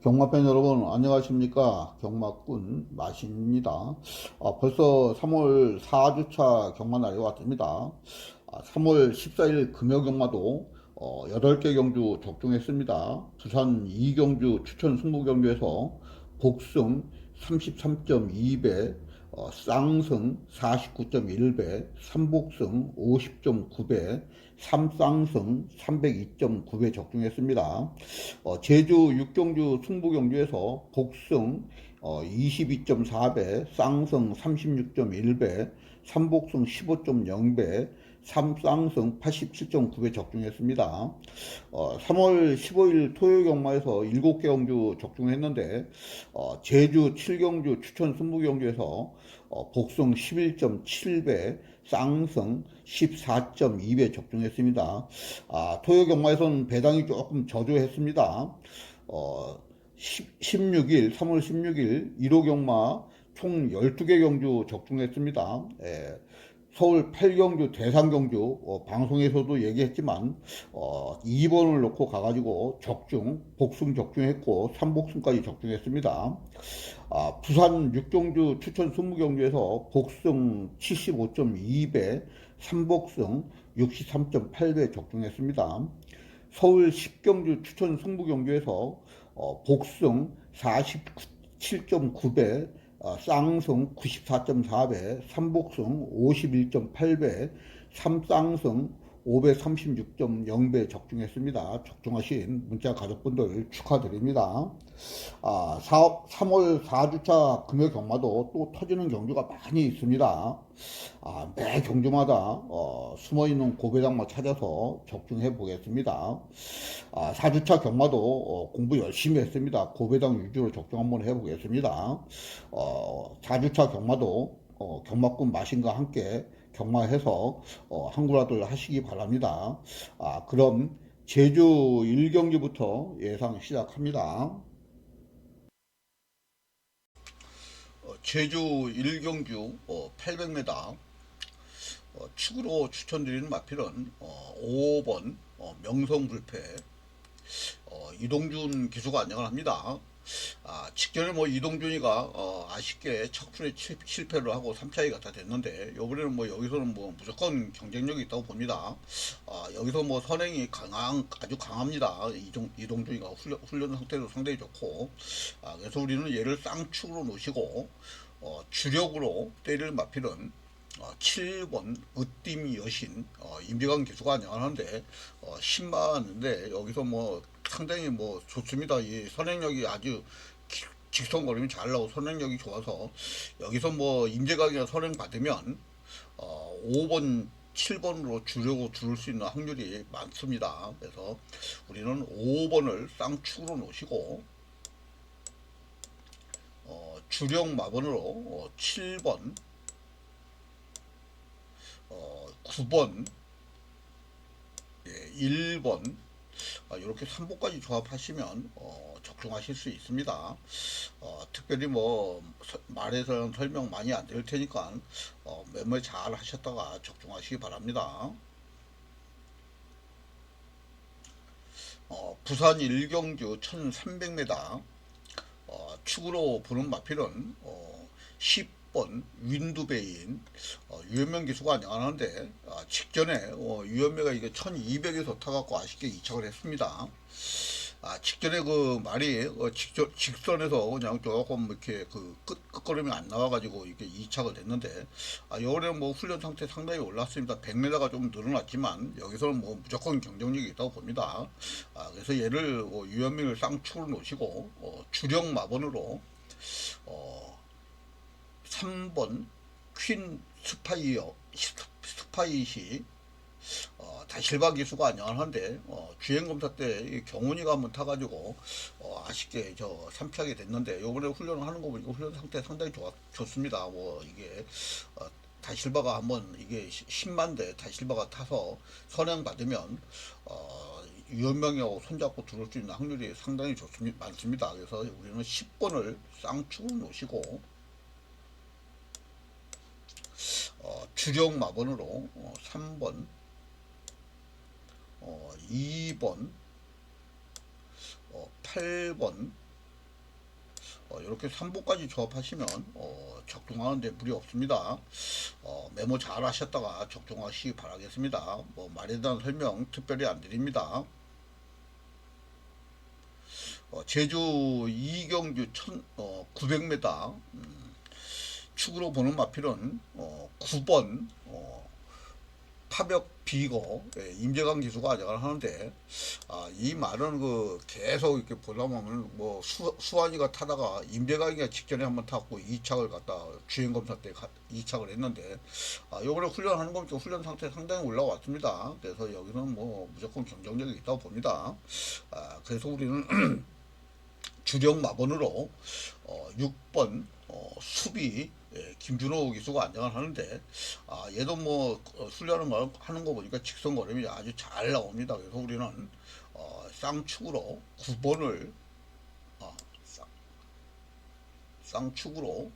경마팬 여러분 안녕하십니까? 경마꾼 마신입니다. 아, 벌써 3월 4주차 경마 날이 왔습니다. 아, 3월 14일 금요경마도 어, 8개 경주 적중했습니다. 부산 2경주 추천 승부경주에서 복승 33.2배 어, 쌍승 49.1배, 삼복승 50.9배, 삼쌍승 302.9배 적중했습니다. 어, 제주 6경주 승부경주에서 복승 어, 22.4배, 쌍승 36.1배, 삼복승 15.0배, 삼쌍승 87.9배 적중했습니다. 어, 3월 15일 토요일 경마에서 7개 경주 적중했는데 어, 제주 7경주 추천 승부경주에서 어, 복승 11.7배, 쌍승 14.2배 적중했습니다. 아, 토요 경마에서는 배당이 조금 저조했습니다. 어, 10, 16일, 3월 16일 1호 경마 총 12개 경주 적중했습니다. 예. 서울 8경주 대상경주 어, 방송에서도 얘기했지만 어, 2번을 놓고 가가지고 적중, 복승 적중했고 3복승까지 적중했습니다. 아, 부산 6경주 추천 20경주에서 복승 75.2배, 3복승 63.8배 적중했습니다. 서울 10경주 추천 승부경주에서 어, 복승 47.9배, 어, 쌍승 94.4배, 삼복승 51.8배, 삼쌍승 536.0배 적중했습니다. 적중하신 문자 가족분들 축하드립니다. 아, 4, 3월 4주차 금요 경마도 또 터지는 경주가 많이 있습니다. 아, 매 경주마다 어, 숨어있는 고배당만 찾아서 적중해 보겠습니다. 아, 4주차 경마도 어, 공부 열심히 했습니다. 고배당 위주로 적중 한번 해보겠습니다. 어, 4주차 경마도 어, 경마꾼 마신과 함께 경마해서 어, 한구라들 하시기 바랍니다. 아, 그럼 제주 1경기부터 예상 시작합니다. 어, 제주 1경주 어, 800m 어, 축으로 추천드리는 마필은 어, 5번 어, 명성불패 어, 이동준 기수가 안녕을 합니다. 아, 직전에 뭐 이동준이가 어, 아쉽게 척풀에 칠- 실패를 하고 3차이 같아 됐는데 이번에는 뭐 여기서는 뭐 무조건 경쟁력이 있다고 봅니다. 아, 여기서 뭐 선행이 강한 아주 강합니다. 이동 이동준이가 훈련, 훈련 상태도 상당히 좋고 아, 그래서 우리는 얘를 쌍축으로 놓으시고 어, 주력으로 때릴 마필은 어, 7번 으띠미 여신 어, 임비관 기수가 안녕하는데 어, 10만인데 여기서 뭐 상당히 뭐 좋습니다. 이 선행력이 아주 기- 직선거림이 잘 나오고 선행력이 좋아서 여기서 뭐 임재각이나 선행 받으면 어, 5번 7번으로 주려고 두를 수 있는 확률이 많습니다. 그래서 우리는 5번을 쌍축으로 놓으시고 어, 주력 마번으로 어, 7번 어, 9번, 예, 1번, 아, 이렇게 3보까지 조합하시면 어, 적중하실 수 있습니다. 어, 특별히 뭐 서- 말에서는 설명 많이 안될 테니까 어, 몇몇 잘 하셨다가 적중하시기 바랍니다. 어, 부산 일경주 1300m 어, 축으로 부는 마필은 어, 10 번 윈두베인 어, 유현명 기수가 안녕하는데 아, 직전에 어, 유현명가 이게 1200에서 타갖고 아쉽게 이착을 했습니다. 아, 직전에 그 말이 어, 직전, 직선에서 그냥 조금 이렇게 그 끝, 끝걸음이 안 나와가지고 이게 이착을 됐는데 아, 요번에는 뭐 훈련 상태 상당히 올랐습니다. 100m가 좀 늘어났지만 여기서는 뭐 무조건 경쟁력이 있다고 봅니다. 아, 그래서 얘를 어, 유현명을 쌍축으로 놓으시고 어, 주력 마번으로 어, 3번 퀸 스파이어 스파이시 어, 다 실바 기수가 안녕하는데 어, 주행검사 때 경훈이가 한번 타가지고 어, 아쉽게 저 3피하게 됐는데 요번에 훈련을 하는 거 보니까 훈련 상태 상당히 좋, 좋습니다. 뭐 이게 어, 다실바가 한번 이게 10만대 다실바가 타서 선행 받으면 어, 유현명이하고 손잡고 들어올 수 있는 확률이 상당히 좋습니다. 많습니다. 그래서 우리는 10번을 쌍축으로 놓으시고 어, 주력 마번으로 어, 3번, 어, 2번, 어, 8번, 어, 이렇게 3보까지 조합하시면 어, 적중하는데 무리 없습니다. 어, 메모 잘 하셨다가 적중하시기 바라겠습니다. 뭐 말에 대한 설명 특별히 안 드립니다. 어, 제주 이경주 천, 어, 900m 음, 축으로 보는 마필은 어, 9번 어, 파벽 비거 예, 임재강 기수가 아작을 하는데 아, 이 말은 그 계속 이렇게 보다 보면 뭐 수, 수환이가 타다가 임재강이가 직전에 한번 탔고 2착을 갖다 주행 검사 때 2착을 했는데 아, 요번에 훈련하는 거니까 훈련 상태 상당히 올라왔습니다. 그래서 여기는 뭐 무조건 경쟁력이 있다고 봅니다. 아, 그래서 우리는 주력 마번으로 어, 6번 어, 수비 예, 김준호 기수가 안정을 하는데 아, 얘도 뭐 어, 훈련을 뭐 하는 거 보니까 직선 걸음이 아주 잘 나옵니다. 그래서 우리는 어, 쌍축으로 9번을 아, 쌍, 쌍축으로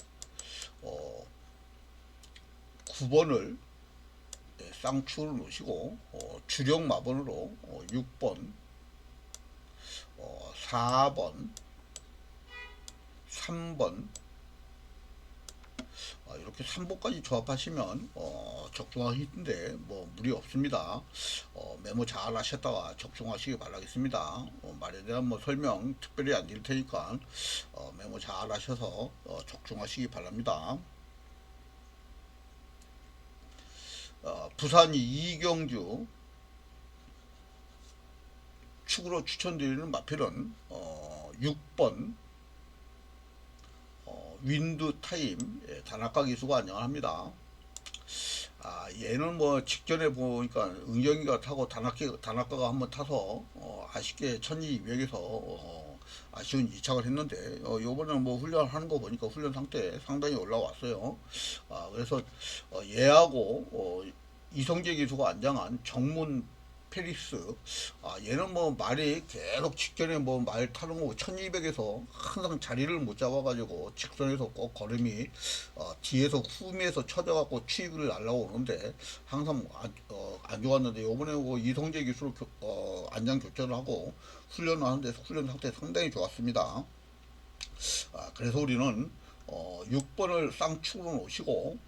어, 9번을 예, 쌍축으로 놓으시고 어, 주력 마번으로 어, 6번 어, 4번 3번 아, 이렇게 3보까지 조합하시면 어, 적중하시는데 뭐 무리 없습니다. 어, 메모 잘 하셨다가 적중하시기 바라겠습니다. 어, 말에 대한 뭐 설명 특별히 안 드릴 테니까 어, 메모 잘 하셔서 어, 적중하시기 바랍니다. 어, 부산 이경주 축으로 추천드리는 마필은 어, 6번 어, 윈드 타임 예, 단학가 기수가 안녕합니다. 아 얘는 뭐 직전에 보니까 은경이가 타고 단학기 단학가가 한번 타서 어, 아쉽게 1200에서 어, 아쉬운 이착을 했는데 어, 요번에는 뭐 훈련하는 거 보니까 훈련 상태 상당히 올라왔어요. 아 그래서 어, 얘하고 어, 이성재 기수가 안장한 정문 페리스 아 얘는 뭐 말이 계속 직전에 뭐 말 타는 거 1200에서 항상 자리를 못 잡아가지고 직선에서 꼭 걸음이 어, 뒤에서 후미에서 쳐져갖고 추입을 날라오는데 항상 안, 어, 안 좋았는데 요번에 뭐 이성재 교, 어, 안장 교체를 하고 훈련을 하는데 훈련 상태 상당히 좋았습니다. 아, 그래서 우리는 어, 6번을 쌍축으로 놓으시고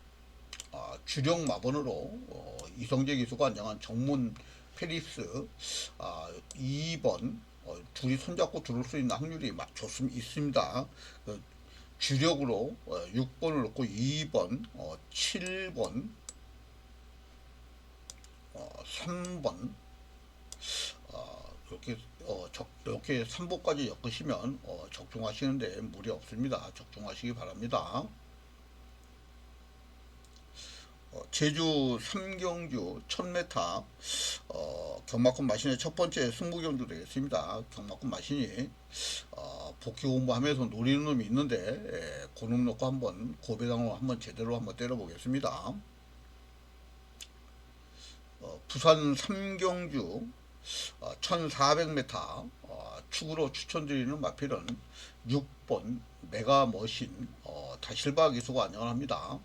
아, 주력 마번으로 어, 이성재 기수가 안장한 정문 페리스 아, 2번 어, 둘이 손잡고 들을 수 있는 확률이 막 좋습 있습니다. 그 주력으로 어, 6번을 놓고 2번, 어, 7번, 어, 3번 어, 이렇게 어, 적, 이렇게 3보까지 엮으시면 어, 적중하시는데 무리 없습니다. 적중하시기 바랍니다. 어, 제주 삼경주 1000m 어, 경마권 마신의 첫 번째 승부 경주 되겠습니다. 경마권 마신이 어, 복귀 공부하면서 노리는 놈이 있는데 예, 고놈 놓고 한번 고배당으로 한번 제대로 한번 때려보겠습니다. 어, 부산 삼경주 어, 1400m 어, 축으로 추천드리는 마필은 6번 메가머신 어, 다실바 기수가 안녕합니다.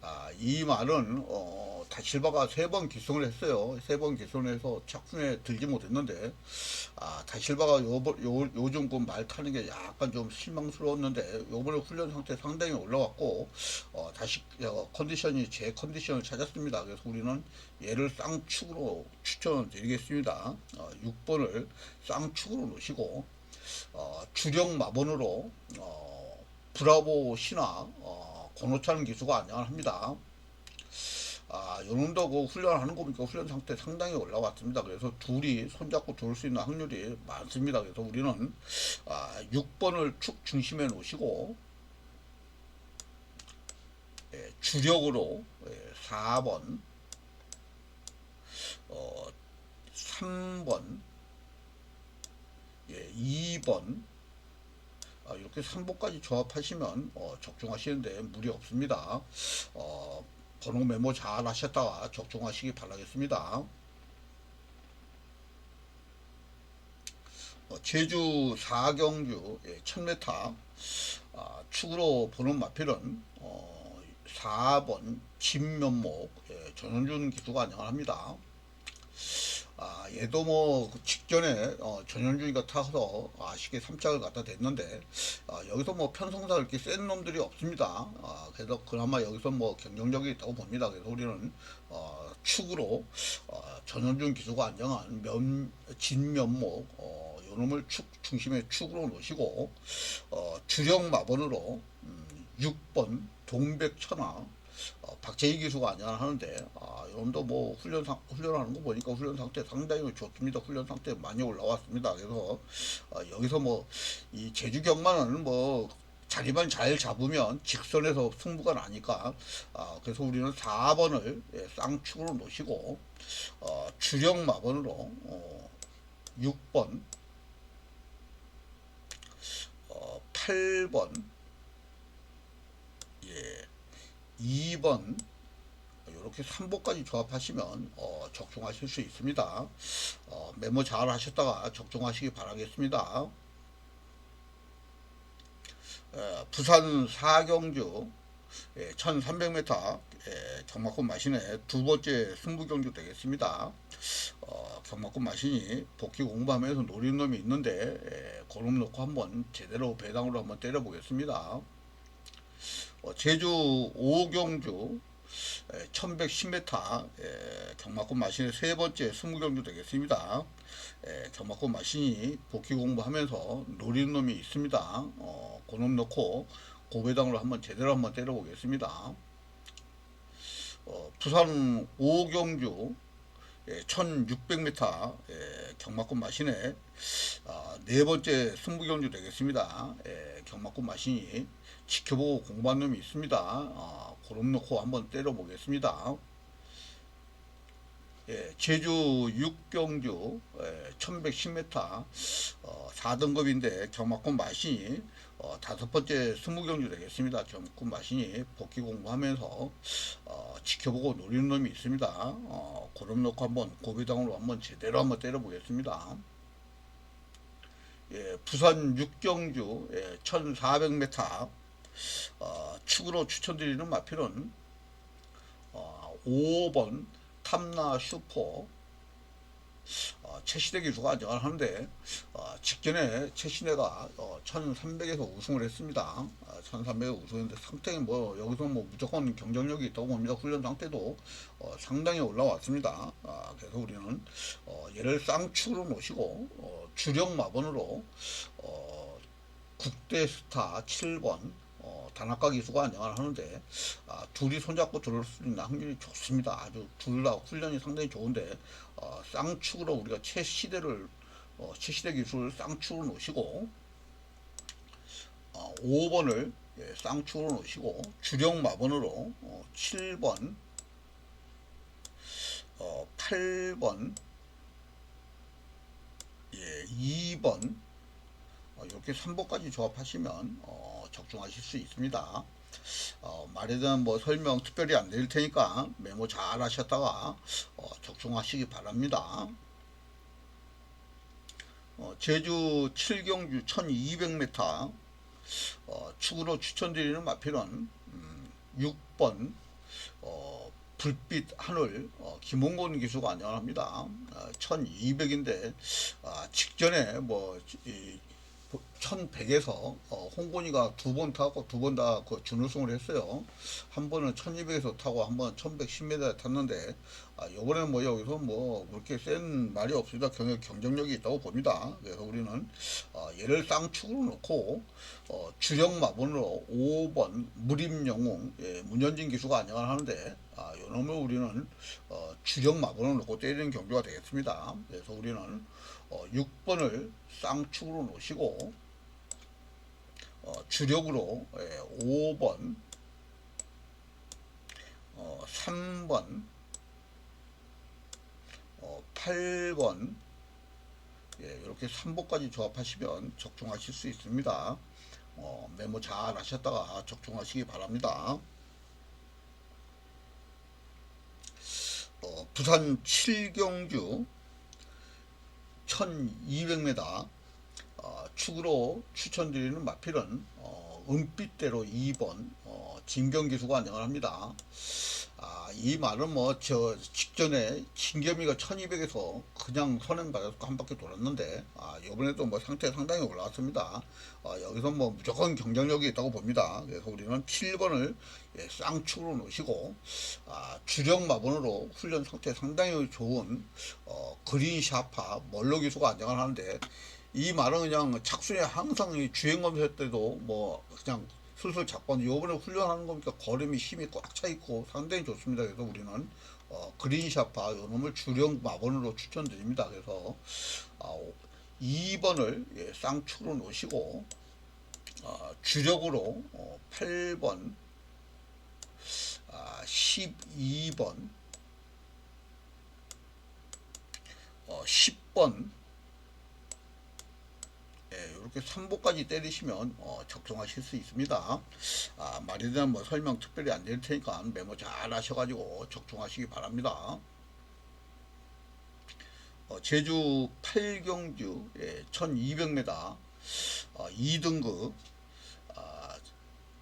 아, 이 말은 어, 다실바가 세 번 기승을 했어요. 세 번 기승해서 착순에 들지 못했는데 아, 다실바가 요, 요, 요즘 그 말 타는 게 약간 좀 실망스러웠는데 요번에 훈련 상태 상당히 올라왔고 어, 다시 어, 컨디션이 제 컨디션을 찾았습니다. 그래서 우리는 얘를 쌍축으로 추천드리겠습니다. 어, 6번을 쌍축으로 놓으시고 어, 주력 마번으로 어, 브라보 신화 어, 권호찬 기수가 안녕을 합니다. 아, 요놈도 그 훈련하는 거 보니까 훈련 상태 상당히 올라왔습니다. 그래서 둘이 손잡고 돌 수 있는 확률이 많습니다. 그래서 우리는 아, 6번을 축 중심에 놓으시고 예, 주력으로 예, 4번 어, 3번 예, 2번 아, 이렇게 3보까지 조합하시면 어, 적중하시는데 무리 없습니다. 어, 번호 메모 잘 하셨다가 적중하시기 바라겠습니다. 어, 제주 사경주 예, 1000m 아, 축으로 보는 마필은 어, 4번 진면목 예, 전원준 기수가 안녕합니다. 아, 얘도 뭐그 직전에 어, 전현준이가 타서 아쉽게 3착을 갖다 댔는데 아, 여기서 뭐 편성사 이렇게 센 놈들이 없습니다. 아, 그래서 그나마 여기서 뭐 경쟁력이 있다고 봅니다. 그래서 우리는 어, 축으로 어, 전현준 기수가 안정한 면, 진면목 어, 요 놈을 축 중심의 축으로 놓으시고 어, 주력 마번으로 음, 6번 동백천하 어, 박재희 기수가 안전하는데 아, 이놈도 뭐 훈련 상 훈련하는 거 보니까 훈련 상태 상당히 좋습니다. 훈련 상태 많이 올라왔습니다. 그래서 어, 여기서 뭐 이 제주 경마는 뭐 자리만 잘 잡으면 직선에서 승부가 나니까 아, 그래서 우리는 4번을 예, 쌍축으로 놓으시고 어, 주력 마번으로 어, 6번 어, 8번 예 2번 이렇게 3보까지 조합하시면 어, 적중하실 수 있습니다. 어, 메모 잘 하셨다가 적중하시기 바라겠습니다. 에, 부산 사경주 예, 1300m 예, 경마권 마신의 두 번째 승부 경주 되겠습니다. 어, 경마권 마신이 복귀 공부하면서 노리는 놈이 있는데 예, 그놈 놓고 한번 제대로 배당으로 한번 때려보겠습니다. 어, 제주 오경주 1110m 경마권 마신의 세 번째 승무 경주 되겠습니다. 에, 경마권 마신이 복귀 공부하면서 노리는 놈이 있습니다. 어, 그놈 넣고 고배당으로 한번 제대로 한번 때려보겠습니다. 어, 부산 오경주 1600m 경마권 마신의 아, 네 번째 승부 경주 되겠습니다. 예, 경마권 마신이 지켜보고 공부한 놈이 있습니다. 아, 그럼 놓고 한번 때려보겠습니다. 예, 제주 6경주 예, 1110m 어, 4등급인데 경마권 마신이 어, 다섯 번째 승부 경주 되겠습니다. 경마권 마신이 복귀 공부하면서 어, 지켜보고 노리는 놈이 있습니다. 어, 그럼 놓고 한번 고비당으로 한번 제대로 한번 때려보겠습니다. 예, 부산 6경주 예, 1400m 어, 축으로 추천드리는 마필은 어, 5번 탐나 슈퍼 어, 최신의 기수가 안정하는데 어, 직전에 최신혜가 어, 1300에서 우승을 했습니다. 어, 1300에서 우승했는데 상당히 뭐 여기서 뭐 무조건 경쟁력이 있다고 봅니다. 훈련 상태도 어, 상당히 올라왔습니다. 아, 그래서 우리는 어, 얘를 쌍축으로 놓으시고 어, 주력 마번으로 어, 국대 스타 7번 어, 단학가 기수가 안정을 하는데 아, 둘이 손잡고 들어올 수 있는 확률이 좋습니다. 아주 둘 다 훈련이 상당히 좋은데 어, 쌍축으로 우리가 최 시대를 어, 최 시대 기술을 쌍축으로 놓으시고 어, 5번을 예, 쌍축으로 놓으시고 주력 마번으로 어, 7번 어, 8번 예, 2번 어, 이렇게 3번까지 조합하시면 어, 적중하실 수 있습니다. 어, 말에 대한 뭐 설명 특별히 안 드릴 테니까 메모 잘 하셨다가 어, 적중하시기 바랍니다. 어, 제주 7경주 1200m 어, 축으로 추천드리는 마필은 음, 6번 어, 불빛 하늘 어, 김홍곤 기수가 안녕합니다. 어, 1200인데 아, 직전에 뭐 이, 1100에서 어, 홍곤이가 두 번 타고 두 번 다 그 준우승을 했어요. 한 번은 1200에서 타고 한 번은 1110m 탔는데 아, 요번에는 뭐 여기서 뭐 그렇게 센 말이 없습니다. 경, 경쟁력이 있다고 봅니다. 그래서 우리는 어, 얘를 쌍축으로 놓고 어, 주력 마번으로 5번 무림영웅 예, 문현진 기수가 안녕을 하는데 아, 요놈을 우리는 어, 주력 마번을 놓고 때리는 경주가 되겠습니다. 그래서 우리는 어, 6번을 쌍축으로 놓으시고 어, 주력으로 예, 5번 어, 3번 어, 8번 예, 이렇게 3보까지 조합하시면 적중하실 수 있습니다. 어, 메모 잘 하셨다가 적중하시기 바랍니다. 어, 부산 7경주 1200m 어, 축으로 추천드리는 마필은 어, 은빛대로 2번 어, 진경기수가 안녕을 합니다. 아, 이 말은 뭐 저 직전에 신겸이가 1200에서 그냥 선행 받아서 한 바퀴 돌았는데 아, 이번에도 뭐 상태 상당히 올라왔습니다. 어, 여기서 뭐 무조건 경쟁력이 있다고 봅니다. 그래서 우리는 7번을 예, 쌍축으로 놓으시고 아, 주력 마번으로 훈련 상태 상당히 좋은 어, 그린 샤파 멀로 기수가 안정을 하는데 이 말은 그냥 착순에 항상 이 주행 검사 때도 뭐 그냥 슬슬 잡고 요번에 훈련하는 거니까 걸음이 힘이 꽉 차 있고 상당히 좋습니다. 그래서 우리는 어, 그린샤파 요놈을 주력 마번으로 추천드립니다. 그래서 아, 2번을 예, 쌍축으로 놓으시고 어, 주력으로 어, 8번 아, 12번 어, 10번 예, 이렇게 3보까지 때리시면 어, 적중하실 수 있습니다. 아, 말에 대한 뭐 설명 특별히 안 드릴 테니까 메모 잘 하셔가지고 적중하시기 바랍니다. 어, 제주 8경주 예, 1200m 어, 2등급 아,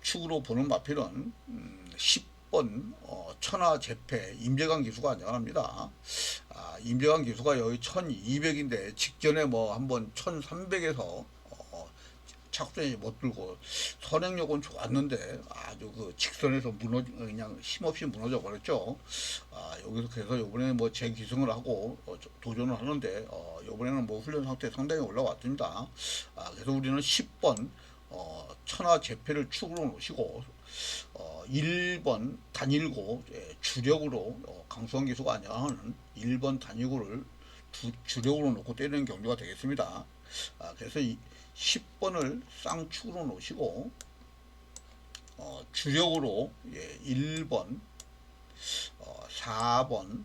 축으로 보는 마필은 음, 10 번 어, 천하 재패 임재강 기수가 안정합니다. 아, 임재강 기수가 여기 1200인데 직전에 뭐 한번 1300에서 어, 착순이 못 들고 선행력은 좋았는데 아주 그 직선에서 무너 그냥 힘없이 무너져 버렸죠. 아, 여기서 그래서 이번에 뭐 재기승을 하고 어, 저- 도전을 하는데 어, 이번에는 뭐 훈련 상태 상당히 올라왔습니다. 아, 그래서 우리는 10번 어, 천하 재패를 축으로 놓으시고 어, 1번 단일고 예, 주력으로 어, 강수환 기수가 아니하는 1번 단일고를 주, 주력으로 놓고 때리는 경주가 되겠습니다. 아, 그래서 이 10번을 쌍축으로 놓으시고 어, 주력으로 예, 1번 어, 4번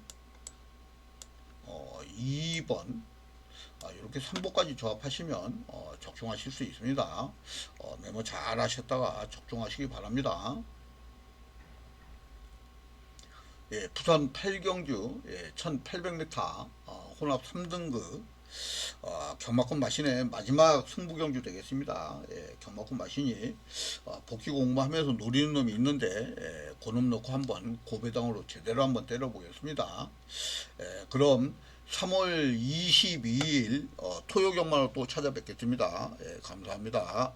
어, 2번 아, 이렇게 3보까지 조합하시면 어, 적중하실 수 있습니다. 어, 메모 잘 하셨다가 적중하시기 바랍니다. 예, 부산 8경주 예, 1800m 어, 혼합 3등급 어, 경마권 마신의 마지막 승부 경주 되겠습니다. 예, 경마권 마신이 어, 복귀 공부하면서 노리는 놈이 있는데 예, 그놈 놓고 한번 고배당으로 제대로 한번 때려보겠습니다. 예, 그럼 3월 22일 어, 토요 경마로 또 찾아뵙겠습니다. 예, 감사합니다.